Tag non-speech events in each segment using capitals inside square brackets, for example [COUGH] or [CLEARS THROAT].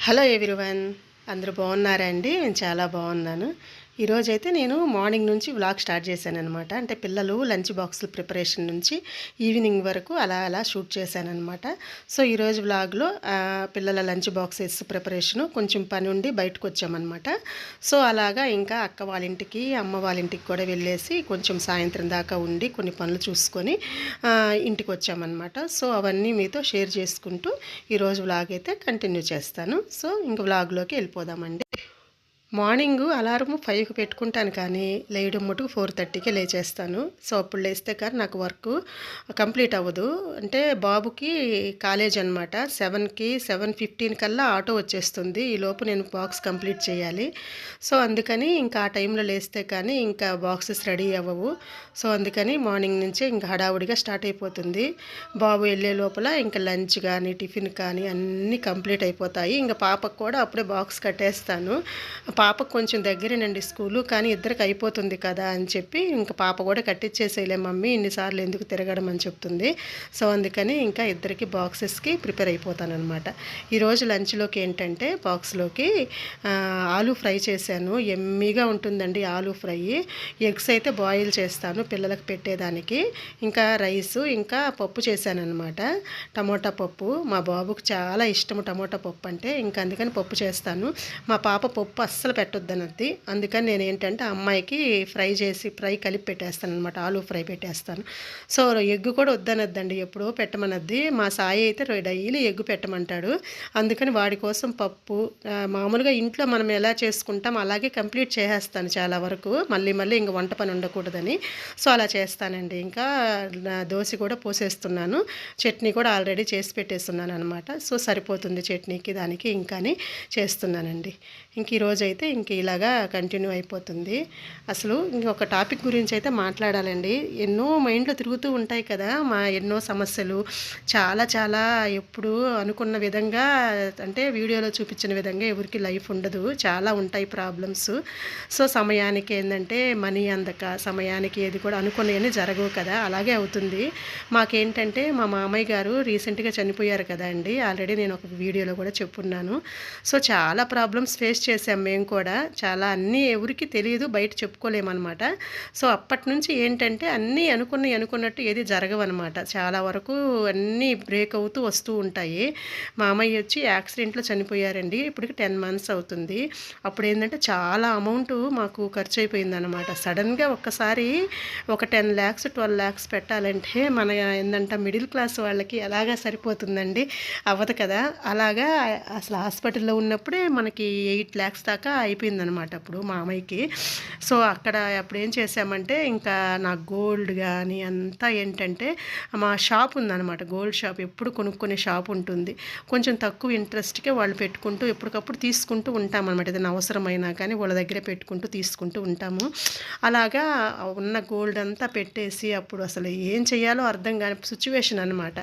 Hello everyone అందరూ బాగున్నారా అండి? నేను చాలా బాగున్నాను. ఈరోజైతే నేను మార్నింగ్ నుంచి వ్లాగ్ స్టార్ట్ చేశాను అనమాట అంటే పిల్లలు లంచ్ బాక్సుల ప్రిపరేషన్ నుంచి ఈవినింగ్ వరకు అలా అలా షూట్ చేశాను అనమాట సో ఈరోజు వ్లాగ్లో పిల్లల లంచ్ బాక్సెస్ ప్రిపరేషను కొంచెం పని ఉండి బయటకు వచ్చామన్నమాట సో అలాగా ఇంకా అక్క వాళ్ళ ఇంటికి అమ్మ వాళ్ళ ఇంటికి కూడా వెళ్ళేసి కొంచెం సాయంత్రం దాకా ఉండి కొన్ని పనులు చూసుకొని ఇంటికి వచ్చామన్నమాట సో అవన్నీ మీతో షేర్ చేసుకుంటూ ఈరోజు వ్లాగ్ అయితే కంటిన్యూ చేస్తాను. సో ఇంక వ్లాగ్లోకి వెళ్ళిపోదామండి. మార్నింగ్ అలారం ఫైవ్కి పెట్టుకుంటాను కానీ లేయడం మటుకు ఫోర్ థర్టీకే లేచేస్తాను. సో అప్పుడు లేస్తే కానీ నాకు వర్క్ కంప్లీట్ అవ్వదు. అంటే బాబుకి కాలేజ్ అనమాట సెవెన్కి సెవెన్ ఫిఫ్టీన్ కల్లా ఆటో వచ్చేస్తుంది. ఈ లోపు నేను బాక్స్ కంప్లీట్ చేయాలి. సో అందుకని ఇంకా ఆ టైంలో లేస్తే కానీ ఇంకా బాక్సెస్ రెడీ అవ్వవు. సో అందుకని మార్నింగ్ నుంచే ఇంకా హడావుడిగా స్టార్ట్ అయిపోతుంది. బాబు వెళ్ళే లోపల ఇంకా లంచ్ కానీ టిఫిన్ కానీ అన్నీ కంప్లీట్ అయిపోతాయి. ఇంకా పాపకు కూడా అప్పుడే బాక్స్ కట్టేస్తాను. పాప కొంచెం దగ్గరేనండి స్కూలు కానీ ఇద్దరికి అయిపోతుంది కదా అని చెప్పి ఇంకా పాప కూడా కట్టించేసేయలే మమ్మీ ఇన్నిసార్లు ఎందుకు తిరగడం అని చెప్తుంది. సో అందుకని ఇంకా ఇద్దరికి బాక్సెస్కి ప్రిపేర్ అయిపోతానమాట ఈరోజు లంచ్లోకి ఏంటంటే బాక్స్లోకి ఆలు ఆలూ ఫ్రై చేశాను. ఎమ్మీగా ఉంటుందండి ఆలూ ఫ్రై. ఎగ్స్ అయితే బాయిల్ చేస్తాను పిల్లలకు పెట్టేదానికి. ఇంకా రైస్ ఇంకా పప్పు చేశానమాట టమోటా పప్పు. మా బాబుకు చాలా ఇష్టము టమోటా పప్పు అంటే ఇంకా అందుకని పప్పు చేస్తాను. మా పాప పప్పు అస్సలు పెట్టొద్దనద్ది. అందుకని నేను ఏంటంటే అమ్మాయికి ఫ్రై చేసి ఫ్రై కలిపి పెట్టేస్తాను అనమాట ఆలు ఫ్రై పెట్టేస్తాను. సో ఎగ్ కూడా వద్దనద్దండి. ఎప్పుడో పెట్టమనద్ది. మా సాయి అయితే డైలీ ఎగ్ పెట్టమంటాడు. అందుకని వాడి కోసం పప్పు మామూలుగా ఇంట్లో మనం ఎలా చేసుకుంటాం అలాగే కంప్లీట్ చేసేస్తాను చాలా వరకు. మళ్ళీ మళ్ళీ ఇంక వంట పని ఉండకూడదని. సో అలా చేస్తానండి. ఇంకా దోశ కూడా పోసేస్తున్నాను. చట్నీ కూడా ఆల్రెడీ చేసి పెట్టేస్తున్నాను అనమాట సో సరిపోతుంది చట్నీకి దానికి ఇంకాని చేస్తున్నానండి. ఇంక ఈరోజు అయితే అయితే ఇంక ఇలాగా కంటిన్యూ అయిపోతుంది. అసలు ఇంకొక టాపిక్ గురించి అయితే మాట్లాడాలండి. ఎన్నో మైండ్లో తిరుగుతూ ఉంటాయి కదా మా ఎన్నో సమస్యలు. చాలా చాలా ఎప్పుడు అనుకున్న విధంగా అంటే వీడియోలో చూపించిన విధంగా ఎవరికి లైఫ్ ఉండదు. చాలా ఉంటాయి ప్రాబ్లమ్స్. సో సమయానికి ఏంటంటే మనీ అందక సమయానికి ఏది కూడా అనుకునేవి జరగవు కదా. అలాగే అవుతుంది. మాకేంటంటే మా మామయ్య గారు రీసెంట్గా చనిపోయారు కదా అండి. ఆల్రెడీ నేను ఒక వీడియోలో కూడా చెప్పున్నాను. సో చాలా ప్రాబ్లమ్స్ ఫేస్ చేసాం మేము కూడా చాలా అన్నీ ఎవరికి తెలియదు బయట చెప్పుకోలేమన్నమాట. సో అప్పటి నుంచి ఏంటంటే అన్నీ అనుకున్నవి అనుకున్నట్టు ఏది జరగవన్నమాట. చాలా వరకు అన్నీ బ్రేక్ అవుతూ వస్తూ ఉంటాయి. మా వచ్చి యాక్సిడెంట్లో చనిపోయారండి. ఇప్పటికి టెన్ మంత్స్ అవుతుంది. అప్పుడు ఏంటంటే చాలా అమౌంట్ మాకు ఖర్చు అయిపోయిందనమాట సడన్గా ఒక్కసారి ఒక టెన్ ల్యాక్స్ ట్వెల్వ్ ల్యాక్స్ పెట్టాలంటే మన ఏంటంటే మిడిల్ క్లాస్ వాళ్ళకి ఎలాగా సరిపోతుందండి? అవ్వదు కదా. అలాగా అసలు హాస్పిటల్లో ఉన్నప్పుడే మనకి ఎయిట్ ల్యాక్స్ దాకా అయిపోయిందనమాట అప్పుడు మా అమ్మాయికి సో అక్కడ అప్పుడు ఏం చేసామంటే ఇంకా నా గోల్డ్ కానీ అంతా ఏంటంటే మా షాప్ ఉందన్నమాట. గోల్డ్ షాప్ ఎప్పుడు కొనుక్కునే షాప్ ఉంటుంది. కొంచెం తక్కువ ఇంట్రెస్ట్కే వాళ్ళు పెట్టుకుంటూ ఎప్పటికప్పుడు తీసుకుంటూ ఉంటామన్నమాట. ఏదైనా అవసరమైనా కానీ వాళ్ళ దగ్గరే పెట్టుకుంటూ తీసుకుంటూ ఉంటాము. అలాగా ఉన్న గోల్డ్ అంతా పెట్టేసి అప్పుడు అసలు ఏం చేయాలో అర్థం కాని సిచ్యువేషన్ అనమాట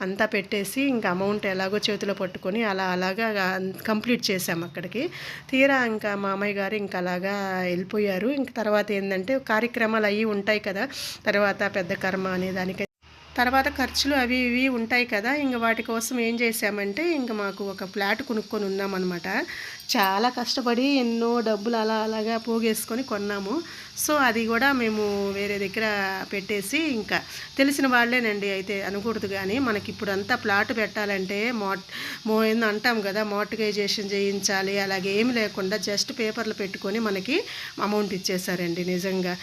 అంతా పెట్టేసి ఇంకా అమౌంట్ ఎలాగో చేతిలో పట్టుకొని అలా అలాగా కంప్లీట్ చేసాము అక్కడికి. తీరా ఇంకా మా గారు ఇంకా అలాగా వెళ్ళిపోయారు. ఇంక తర్వాత ఏంటంటే కార్యక్రమాలు అవి ఉంటాయి కదా. తర్వాత పెద్ద కర్మ అనే దానికి తర్వాత ఖర్చులు అవి ఇవి ఉంటాయి కదా. ఇంక వాటి కోసం ఏం చేసామంటే ఇంక మాకు ఒక ఫ్లాట్ కొనుక్కొని ఉన్నామన్నమాట. చాలా కష్టపడి ఎన్నో డబ్బులు అలా అలాగా పోగేసుకొని కొన్నాము. సో అది కూడా మేము వేరే దగ్గర పెట్టేసి ఇంకా తెలిసిన వాళ్ళేనండి. అయితే అనకూడదు కానీ మనకి ఇప్పుడు అంతా ప్లాట్ పెట్టాలంటే మోట్ మో ఏందో అంటాం కదా మోటిగైజేషన్ చేయించాలి. అలాగే ఏమి లేకుండా జస్ట్ పేపర్లు పెట్టుకొని మనకి అమౌంట్ ఇచ్చేసారండి నిజంగా.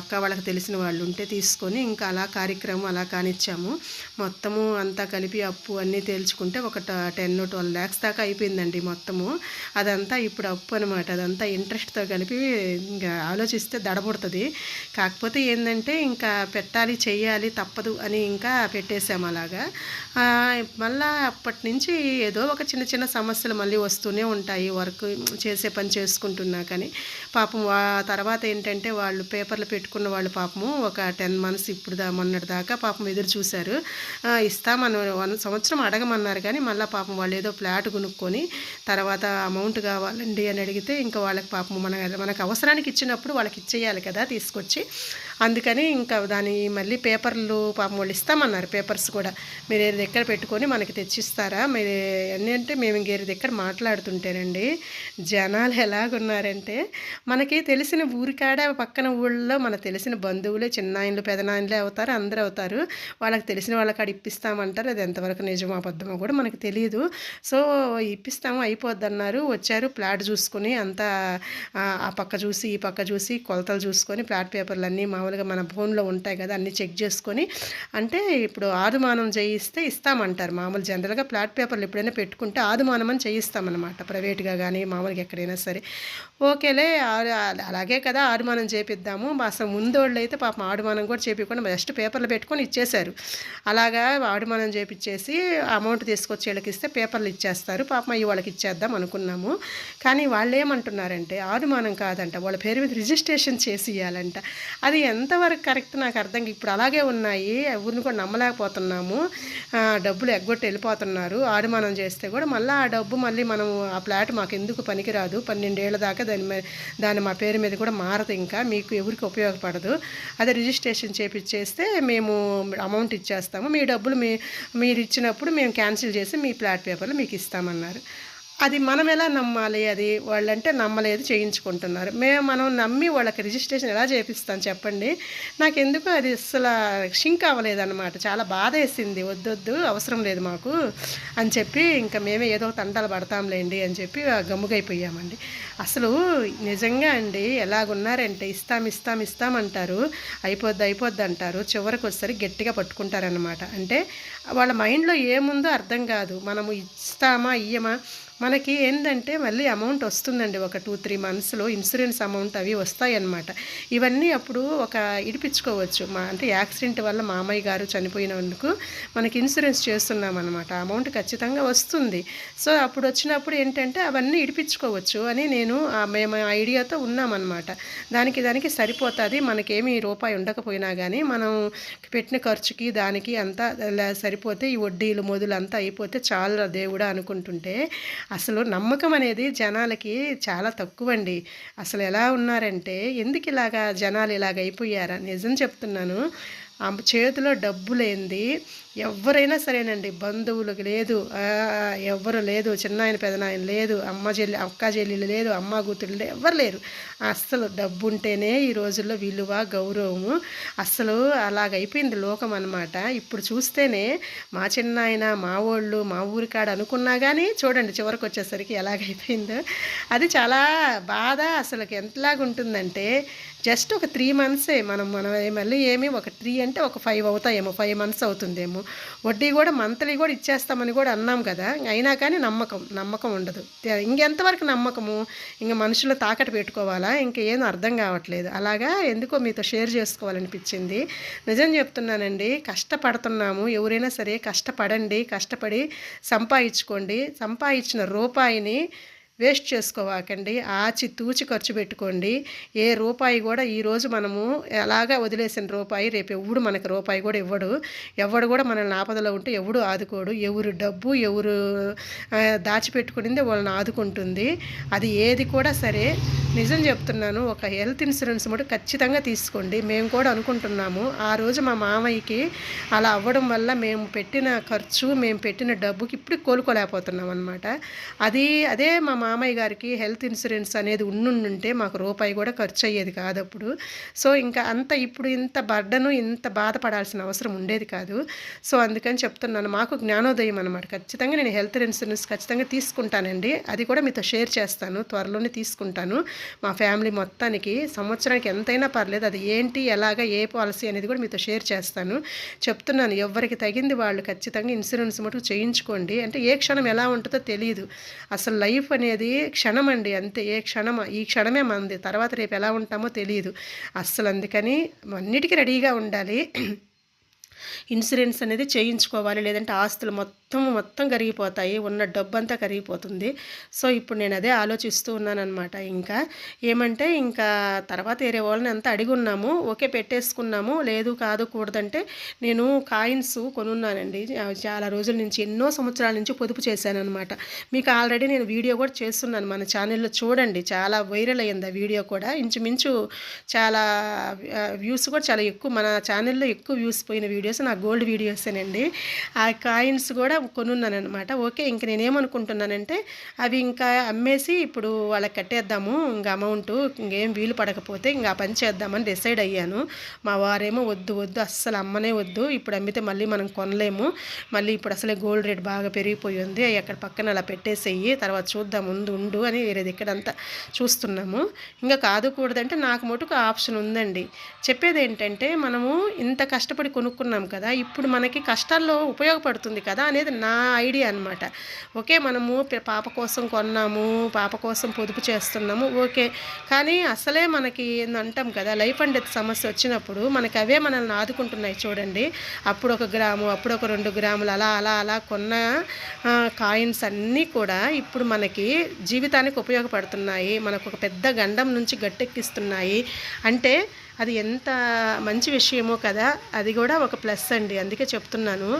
అక్క వాళ్ళకి తెలిసిన వాళ్ళు ఉంటే తీసుకొని ఇంకా అలా కార్యక్రమం అలా కానిచ్చాము. మొత్తము అంతా కలిపి అప్పు అన్నీ తేల్చుకుంటే ఒక టెన్ ట్వెల్వ్ ల్యాక్స్ దాకా అయిపోయిందండి మొత్తము. అదంతా ఇప్పుడు అప్పు అనమాట అదంతా ఇంట్రెస్ట్తో కలిపి ఇంకా ఆలోచిస్తే దడబుడుతుంది. కాకపోతే ఏంటంటే ఇంకా పెట్టాలి చెయ్యాలి తప్పదు అని ఇంకా పెట్టేసాము అలాగా. మళ్ళా అప్పటి నుంచి ఏదో ఒక చిన్న చిన్న సమస్యలు మళ్ళీ వస్తూనే ఉంటాయి. వర్క్ చేసే పని చేసుకుంటున్నా కానీ పాపం వా తర్వాత ఏంటంటే వాళ్ళు పేపర్లు పెట్టుకున్న వాళ్ళు పాపము ఒక టెన్ మంత్స్ ఇప్పుడు దా మొన్నటి దాకా పాపం ఎదురు చూశారు. ఇస్తామని వన్ సంవత్సరం అడగమన్నారు కానీ మళ్ళీ పాపం వాళ్ళు ఏదో ఫ్లాట్ కొనుక్కొని తర్వాత అమౌంట్ కావాలండి అని అడిగితే ఇంకా వాళ్ళకి పాపం మన మనకు అవసరానికి ఇచ్చినప్పుడు వాళ్ళకి ఇచ్చేయాలి కదా తీసుకొచ్చి. అందుకని ఇంకా దాని మళ్ళీ పేపర్లు పాపం వాళ్ళు ఇస్తామన్నారు పేపర్స్ కూడా. మీరు ఏది ఎక్కడ పెట్టుకొని మనకి తెచ్చిస్తారా? మీరు అంటే మేము ఇంకేది దగ్గర మాట్లాడుతుంటేనండి జనాలు ఎలాగున్నారంటే మనకి తెలిసిన ఊరికాడ పక్కన ఊళ్ళో మనకు తెలిసిన బంధువులే చిన్నాయనలు పెదనాయనలే అవుతారు అందరూ అవుతారు. వాళ్ళకి తెలిసిన వాళ్ళకి అక్కడ ఇప్పిస్తామంటారు. అది ఎంతవరకు నిజమో అబద్ధమో కూడా మనకు తెలియదు. సో ఇప్పిస్తాము అయిపోద్ది అన్నారు వచ్చారు ప్లాట్ చూసుకుని అంతా ఆ, పక్క చూసి ఈ పక్క చూసి కొలతలు చూసుకొని ప్లాట్ పేపర్లు అన్నీ మామూలుగా మన ఫోన్లో ఉంటాయి కదా అన్నీ చెక్ చేసుకొని అంటే ఇప్పుడు ఆదుమానం చేయిస్తే ఇస్తామంటారు. మామూలు జనరల్గా ప్లాట్ పేపర్లు ఎప్పుడైనా పెట్టుకుంటే ఆదుమానం అని చేయిస్తామన్నమాట. ప్రైవేట్గా కానీ మామూలుగా ఎక్కడైనా సరే. ఓకేలే అలాగే కదా ఆడుమానం చేపిద్దాము. అసలు ముందోళ్ళు అయితే పాపం ఆడుమానం కూడా చేపించకుండా జస్ట్ పేపర్లు పెట్టుకొని ఇచ్చేశారు. అలాగా ఆడుమానం చేపించేసి అమౌంట్ తీసుకొచ్చి వీళ్ళకి ఇస్తే పేపర్లు ఇచ్చేస్తారు. పాపం అయ్యి వాళ్ళకి ఇచ్చేద్దాం అనుకున్నాము. కానీ వాళ్ళు ఏమంటున్నారంటే ఆడుమానం కాదంట. వాళ్ళ పేరు మీద రిజిస్ట్రేషన్ చేసి ఇవ్వాలంట అది ఎంత ఎంతవరకు కరెక్ట్ నాకు అర్థం ఇప్పుడు అలాగే ఉన్నాయి. ఎవరిని కూడా నమ్మలేకపోతున్నాము. డబ్బులు ఎగ్గొట్టి వెళ్ళిపోతున్నారు. ఆడుమానం చేస్తే కూడా మళ్ళీ ఆ డబ్బు మళ్ళీ మనం ఆ ఫ్లాట్ మాకు ఎందుకు పనికిరాదు? పన్నెండేళ్ళ దాకా దాని దాని మా పేరు మీద కూడా మారదు ఇంకా. మీకు ఎవరికి ఉపయోగపడదు. అదే రిజిస్ట్రేషన్ చేపించేస్తే మేము అమౌంట్ ఇచ్చేస్తాము. మీ డబ్బులు మీ మీరు ఇచ్చినప్పుడు మేము క్యాన్సిల్ చేసి మీ ఫ్లాట్ పేపర్లు మీకు ఇస్తామన్నారు. అది మనం ఎలా నమ్మాలి? అది వాళ్ళంటే నమ్మలేదు చేయించుకుంటున్నారు. మేము మనం నమ్మి వాళ్ళకి రిజిస్ట్రేషన్ ఎలా చేపిస్తాం చెప్పండి? నాకు ఎందుకు అది అసలు షింక్ అవ్వలేదన్నమాట. చాలా బాధ వేసింది. వద్దొద్దు అవసరం లేదు మాకు అని చెప్పి ఇంకా మేమే ఏదో తంటాలు పడతాంలేండి అని చెప్పి గమ్ముగైపోయామండి. అసలు నిజంగా అండి ఎలాగున్నారంటే ఇస్తాం ఇస్తాం ఇస్తామంటారు అయిపోద్ది అయిపోద్ది అంటారు. చివరికి వచ్చేసరికి గట్టిగా పట్టుకుంటారనమాట అంటే వాళ్ళ మైండ్లో ఏముందో అర్థం కాదు. మనము ఇస్తామా ఇయ్యమా? మనకి ఏంటంటే మళ్ళీ అమౌంట్ వస్తుందండి ఒక టూ త్రీ మంత్స్లో ఇన్సూరెన్స్ అమౌంట్ అవి వస్తాయన్నమాట. ఇవన్నీ అప్పుడు ఒక ఇడిపించుకోవచ్చు. మా అంటే యాక్సిడెంట్ వల్ల మామయ్య గారు చనిపోయినందుకు మనకి ఇన్సూరెన్స్ చేస్తున్నాం అనమాట అమౌంట్ ఖచ్చితంగా వస్తుంది. సో అప్పుడు వచ్చినప్పుడు ఏంటంటే అవన్నీ ఇడిపించుకోవచ్చు అని నేను మేము ఆ ఐడియాతో ఉన్నామన్నమాట. దానికి దానికి సరిపోతుంది. మనకేమీ రూపాయి ఉండకపోయినా కానీ మనం పెట్టిన ఖర్చుకి దానికి అంతా సరిపోతే ఈ వడ్డీలు మొదలు అంతా అయిపోతే చాలా దేవుడా అనుకుంటుంటే అసలు నమ్మకం అనేది జనాలకి చాలా తక్కువ అండి అసలు ఎలా ఉన్నారంటే ఎందుకు ఇలాగా జనాలు ఇలాగ నిజం చెప్తున్నాను. ఆమె చేతిలో డబ్బు లేనిది ఎవరైనా సరేనండి బంధువులకు లేదు. ఎవరు ఎవ్వరు లేదు చిన్నాయన పెదనాయన లేదు అమ్మ చెల్లి అక్క చెల్లెలు లేదు అమ్మ కూతురు లేదు ఎవ్వరు లేరు. అస్సలు డబ్బు ఉంటేనే ఈ రోజుల్లో విలువ గౌరవము. అస్సలు అలాగైపోయింది లోకం అనమాట ఇప్పుడు చూస్తేనే మా చిన్నాయన మా వాళ్ళు మా ఊరికాడ అనుకున్నా కానీ చూడండి చివరికి వచ్చేసరికి ఎలాగైపోయిందో. అది చాలా బాధ అసలు ఎంతలాగా ఉంటుందంటే జస్ట్ ఒక త్రీ మంత్సే మనం మనం మళ్ళీ ఏమి ఒక త్రీ అంటే ఒక ఫైవ్ అవుతాయేమో ఫైవ్ మంత్స్ అవుతుందేమో. వడ్డీ కూడా మంత్లీ కూడా ఇచ్చేస్తామని కూడా అన్నాం కదా. అయినా కానీ నమ్మకం నమ్మకం ఉండదు. ఇంకెంతవరకు నమ్మకము? ఇంక మనుషులు తాకట్టు పెట్టుకోవాలా? ఇంకేం అర్థం కావట్లేదు. అలాగా ఎందుకో మీతో షేర్ చేసుకోవాలనిపించింది. నిజం చెప్తున్నానండి కష్టపడుతున్నాము. ఎవరైనా సరే కష్టపడండి కష్టపడి సంపాదించుకోండి. సంపాదించిన రూపాయిని వేస్ట్ చేసుకోవాకండి ఆచి తూచి ఖర్చు పెట్టుకోండి. ఏ రూపాయి కూడా ఈరోజు మనము ఎలాగా వదిలేసిన రూపాయి రేపు ఎవడు మనకు రూపాయి కూడా ఇవ్వడు. ఎవడు కూడా మనల్ని ఆపదలో ఉంటే ఎవడు ఆదుకోడు. ఎవరు డబ్బు ఎవరు దాచిపెట్టుకునిందే వాళ్ళని ఆదుకుంటుంది. అది ఏది కూడా సరే నిజం చెప్తున్నాను ఒక హెల్త్ ఇన్సూరెన్స్ కూడా ఖచ్చితంగా తీసుకోండి. మేము కూడా అనుకుంటున్నాము ఆ రోజు మా మామయ్యకి అలా అవ్వడం వల్ల మేము పెట్టిన ఖర్చు మేము పెట్టిన డబ్బుకి ఇప్పుడు కోలుకోలేకపోతున్నాం అనమాట అది అదే మా మామయ్య గారికి హెల్త్ ఇన్సూరెన్స్ అనేది ఉండుంటే మాకు రూపాయి కూడా ఖర్చు అయ్యేది కాదు అప్పుడు సో ఇంకా అంత ఇప్పుడు ఇంత బర్డను ఇంత బాధపడాల్సిన అవసరం ఉండేది కాదు. సో అందుకని చెప్తున్నాను. మాకు జ్ఞానోదయం అనమాట ఖచ్చితంగా నేను హెల్త్ ఇన్సూరెన్స్ ఖచ్చితంగా తీసుకుంటానండి. అది కూడా మీతో షేర్ చేస్తాను. త్వరలోనే తీసుకుంటాను. మా ఫ్యామిలీ మొత్తానికి సంవత్సరానికి ఎంతైనా పర్లేదు. అది ఏంటి ఎలాగ ఏ పాలసీ అనేది కూడా మీతో షేర్ చేస్తాను. చెప్తున్నాను. ఎవరికి తగింది వాళ్ళు ఖచ్చితంగా ఇన్సూరెన్స్ మటుకు చేయించుకోండి. అంటే ఏ క్షణం ఎలా ఉంటుందో తెలియదు అసలు లైఫ్ అనేది అది క్షణం అండి అంతే ఏ క్షణం ఈ క్షణమే మంది. తర్వాత రేపు ఎలా ఉంటామో తెలియదు అస్సలు అందుకని అన్నిటికీ రెడీగా ఉండాలి. [CLEARS THROAT] ఇన్సూరెన్స్ అనేది చేయించుకోవాలి. లేదంటే ఆస్తులు మొత్తం మొత్తం మొత్తం కరిగిపోతాయి. ఉన్న డబ్బంతా కరిగిపోతుంది. సో ఇప్పుడు నేను అదే ఆలోచిస్తూ ఉన్నానమాట ఇంకా ఏమంటే ఇంకా తర్వాత వేరే వాళ్ళని అంతా అడిగి ఉన్నాము ఓకే పెట్టేసుకున్నాము. లేదు కాదు కూడదంటే నేను కాయిన్స్ కొనున్నానండి. చాలా రోజుల నుంచి ఎన్నో సంవత్సరాల నుంచి పొదుపు చేశాను అనమాట మీకు ఆల్రెడీ నేను వీడియో కూడా చేస్తున్నాను. మన ఛానల్లో చూడండి. చాలా వైరల్ అయ్యింది ఆ వీడియో కూడా. ఇంచుమించు చాలా వ్యూస్ కూడా చాలా ఎక్కువ మన ఛానల్లో ఎక్కువ వ్యూస్ పోయిన వీడియోస్ నా గోల్డ్ వీడియోసేనండి. ఆ కాయిన్స్ కూడా కొనున్నాను అనమాట ఓకే ఇంక నేనేమనుకుంటున్నానంటే అవి ఇంకా అమ్మేసి ఇప్పుడు వాళ్ళకి కట్టేద్దాము ఇంకా అమౌంట్ ఇంకేం వీలు పడకపోతే ఇంకా పని చేద్దామని డిసైడ్ అయ్యాను. మా వారేమో వద్దు వద్దు అస్సలు అమ్మనే వద్దు. ఇప్పుడు అమ్మితే మళ్ళీ మనం కొనలేము. మళ్ళీ ఇప్పుడు అసలే గోల్డ్ రేట్ బాగా పెరిగిపోయింది అవి అక్కడ పక్కన అలా పెట్టేసేయి తర్వాత చూద్దాం ముందు ఉండు అని వేరే ఇక్కడంతా చూస్తున్నాము. ఇంకా కాదు కూడదంటే నాకు మటుకు ఆప్షన్ ఉందండి. చెప్పేది ఏంటంటే మనము ఇంత కష్టపడి కొనుక్కున్నాం కదా ఇప్పుడు మనకి కష్టాల్లో ఉపయోగపడుతుంది కదా అనేది నా ఐడియా అనమాట ఓకే మనము పాప కోసం కొన్నాము పాప కోసం పొదుపు చేస్తున్నాము ఓకే. కానీ అసలే మనకి అంటాం కదా లైఫ్ అండ్ డెత్ సమస్య వచ్చినప్పుడు మనకి అవే మనల్ని ఆదుకుంటున్నాయి చూడండి. అప్పుడు ఒక గ్రాము అప్పుడు ఒక రెండు గ్రాములు అలా అలా అలా కొన్న కాయిన్స్ అన్నీ కూడా ఇప్పుడు మనకి జీవితానికి ఉపయోగపడుతున్నాయి. మనకు ఒక పెద్ద గండం నుంచి గట్టెక్కిస్తున్నాయి. అంటే అది ఎంత మంచి విషయమో కదా అది కూడా ఒక ప్లస్ అండి. అందుకే చెప్తున్నాను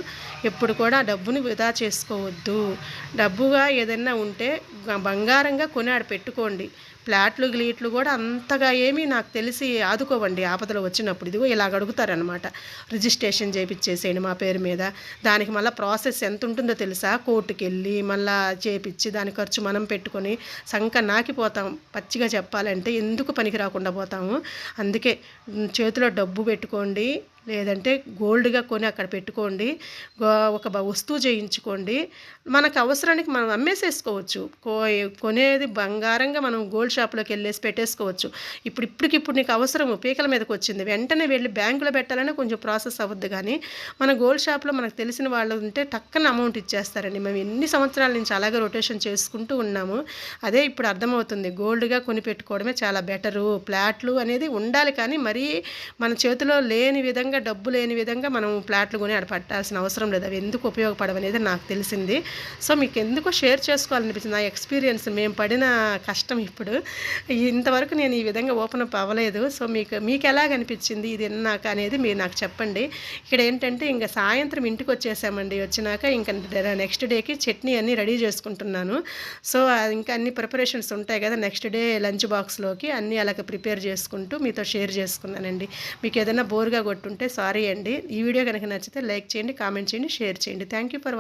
ఎప్పుడు కూడా డబ్బుని వృధా చేసుకోవద్దు. డబ్బుగా ఏదైనా ఉంటే బంగారంగా కొని ఆడ పెట్టుకోండి. ఫ్లాట్లు గ్లీట్లు కూడా అంతగా ఏమీ నాకు తెలిసి ఆదుకోవండి ఆపదలు వచ్చినప్పుడు. ఇదిగో ఇలాగ అడుగుతారనమాట రిజిస్ట్రేషన్ చేయించేసేయండి మా పేరు మీద. దానికి మళ్ళీ ప్రాసెస్ ఎంత ఉంటుందో తెలుసా? కోర్టుకి వెళ్ళి మళ్ళీ చేపించి దాని ఖర్చు మనం పెట్టుకొని సంక నాకిపోతాం. పచ్చిగా చెప్పాలంటే ఎందుకు పనికి రాకుండా పోతాము? అందుకే చేతిలో డబ్బు పెట్టుకోండి. లేదంటే గోల్డ్గా కొని అక్కడ పెట్టుకోండి. ఒక వస్తువు చేయించుకోండి. మనకు అవసరానికి మనం అమ్మేసేసుకోవచ్చు. కొనేది బంగారంగా మనం గోల్డ్ షాప్లోకి వెళ్ళేసి పెట్టేసుకోవచ్చు. ఇప్పుడు ఇప్పటికిప్పుడు నీకు అవసరం పీకల మీదకి వచ్చింది. వెంటనే వెళ్ళి బ్యాంకులో పెట్టాలనే కొంచెం ప్రాసెస్ అవ్వద్దు కానీ మన గోల్డ్ షాప్లో మనకు తెలిసిన వాళ్ళు ఉంటే టక్కన అమౌంట్ ఇచ్చేస్తారండి. మేము ఎన్ని సంవత్సరాల నుంచి అలాగే రొటేషన్ చేసుకుంటూ ఉన్నాము. అదే ఇప్పుడు అర్థమవుతుంది. గోల్డ్గా కొని పెట్టుకోవడమే చాలా బెటరు. ప్లాట్లు అనేది ఉండాలి కానీ మరీ మన చేతిలో లేని విధంగా డబ్బు లేని విధంగా మనం ప్లాట్లు కొని ఆడ పట్టాల్సిన అవసరం లేదు. అవి ఎందుకు ఉపయోగపడవనేది నాకు తెలిసింది. సో మీకు ఎందుకో షేర్ చేసుకోవాలనిపించింది నా ఎక్స్పీరియన్స్ మేము పడిన కష్టం ఇప్పుడు. ఇంతవరకు నేను ఈ విధంగా ఓపెన్ అప్ అవ్వలేదు. సో మీకు మీకు ఎలాగనిపించింది ఇది ఎన్నాక అనేది మీరు నాకు చెప్పండి. ఇక్కడ ఏంటంటే ఇంకా సాయంత్రం ఇంటికి వచ్చేసామండి. వచ్చినాక ఇంకా నెక్స్ట్ డేకి చట్నీ అన్నీ రెడీ చేసుకుంటున్నాను. సో ఇంకా అన్ని ప్రిపరేషన్స్ ఉంటాయి కదా నెక్స్ట్ డే లంచ్ బాక్స్లోకి అన్నీ అలాగ ప్రిపేర్ చేసుకుంటూ మీతో షేర్ చేసుకున్నానండి. మీకు ఏదైనా బోర్గా కొట్టుంటే సారీ అండి. ఈ వీడియో కనుక నచ్చితే లైక్ చేయండి కామెంట్ చేయండి షేర్ చేయండి. Thank you for